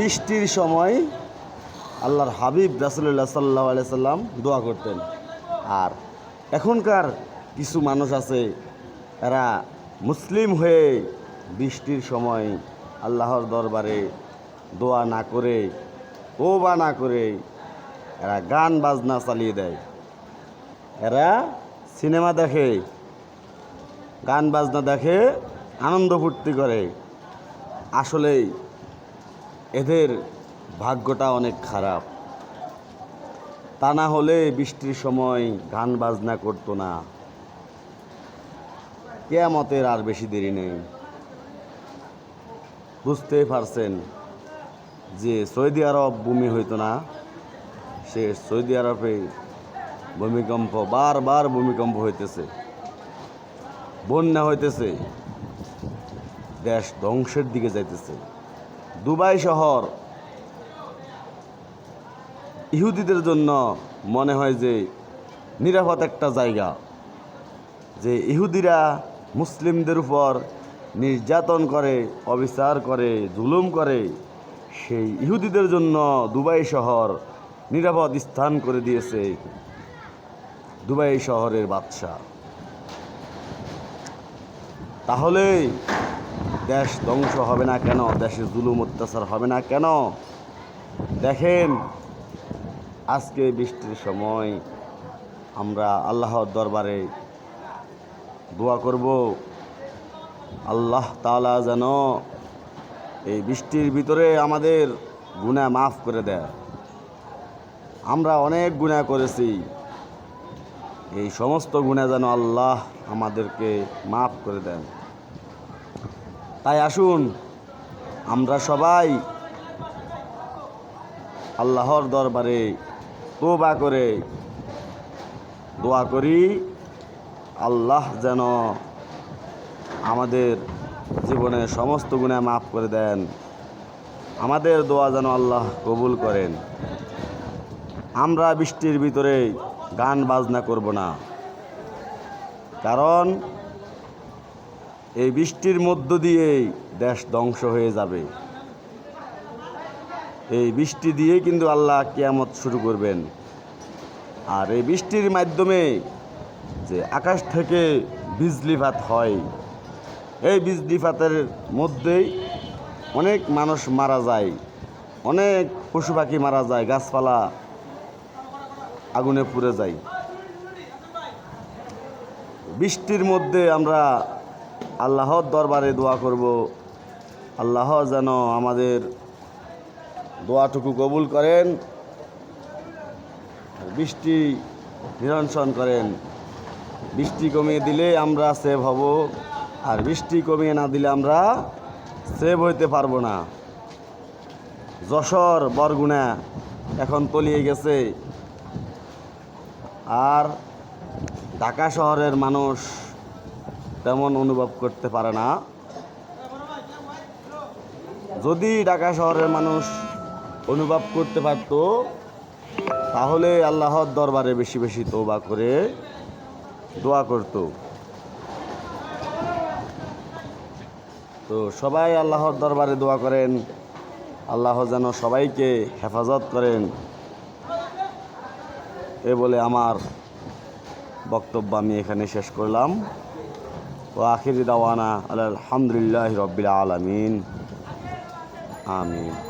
বৃষ্টির সময় আল্লাহর হাবিব রাসুল্লাহ সাল্লাহ সাল্লাম দোয়া করতেন। আর এখনকার কিছু মানুষ আছে, এরা মুসলিম হয়ে বৃষ্টির সময় আল্লাহর দরবারে দোয়া না করে ও বা না করে এরা গান বাজনা চালিয়ে দেয়। এরা সিনেমা দেখে, গান বাজনা দেখে আনন্দ ফুর্তি করে। আসলেই এদের ভাগ্যটা অনেক খারাপ। তা না হলে বৃষ্টির সময় গান বাজনা করতো না। কেয়ামতের আর বেশি দেরি নেই। বুঝতেই পারছেন যে সৌদি আরব ভূমি হইতো না। সে সৌদি আরবে ভূমিকম্প, বারবার ভূমিকম্প হইতেছে। বন্যা হইতেছে। দেশ ধ্বংসের দিকে যাইতেছে। দুবাই শহর। ইহুদিদের জন্য মনে হয় যে নিরাপদ একটা জায়গা, যে ইহুদিরা মুসলিমদের উপর নির্যাতন করে, অবিচার করে, জুলুম করে, সেই ইহুদিদের জন্য দুবাই শহর নিরাপদ স্থান করে দিয়েছে দুবাই শহরের বাদশাহ। তাহলে দেশ ধ্বংস হবে না কেন? দেশে জুলুম, অত্যাচার হবে না কেন? দেখেন, আজকে বৃষ্টির সময় আমরা আল্লাহর দরবারে দোয়া করব। আল্লাহ তালা যেন এই বৃষ্টির ভিতরে আমাদের গুনাহ মাফ করে দেয়। আমরা অনেক গুনাহ করেছি। এই সমস্ত গুণা যেন আল্লাহ আমাদেরকে মাফ করে দেন। তাই আসুন, আমরা সবাই আল্লাহর দরবারে তোবা করে দোয়া করি, আল্লাহ যেন আমাদের জীবনে সমস্ত গুণে মাফ করে দেন। আমাদের দোয়া যেন আল্লাহ কবুল করেন। আমরা বৃষ্টির ভিতরে গান বাজনা করব না। কারণ এই বৃষ্টির মধ্য দিয়েই দেশ ধ্বংস হয়ে যাবে। এই বৃষ্টি দিয়েই কিন্তু আল্লাহ কেয়ামত শুরু করবেন। আর এই বৃষ্টির মাধ্যমে যে আকাশ থেকে বিজলিপাত হয়, এই বিজলিপাতের মধ্যেই অনেক মানুষ মারা যায়, অনেক পশু পাখি মারা যায়, গাছপালা আগুনে পুড়ে যায়। বৃষ্টির মধ্যে আমরা আল্লাহর দরবারে দোয়া করব। আল্লাহ যেন আমাদের দোয়াটুকু কবুল করেন, বৃষ্টি নিরঞ্জন করেন। বৃষ্টি কমিয়ে দিলে আমরা সেভ হব, আর বৃষ্টি কমিয়ে না দিলে আমরা সেভ হইতে পারব না। যশোর, বরগুনা এখন তলিয়ে গেছে। আর ঢাকা শহরের মানুষ তেমন অনুভব করতে পারে না। যদি ঢাকা শহরের মানুষ অনুভব করতে পারত, তাহলে আল্লাহর দরবারে বেশি বেশি তোবা করে দোয়া করত। তো সবাই আল্লাহর দরবারে দোয়া করেন। আল্লাহ যেন সবাইকে হেফাজত করেন। এ বলে আমার বক্তব্য আমি এখানে শেষ করলাম। وآخر دعوانا على الحمد لله رب العالمين. آمين.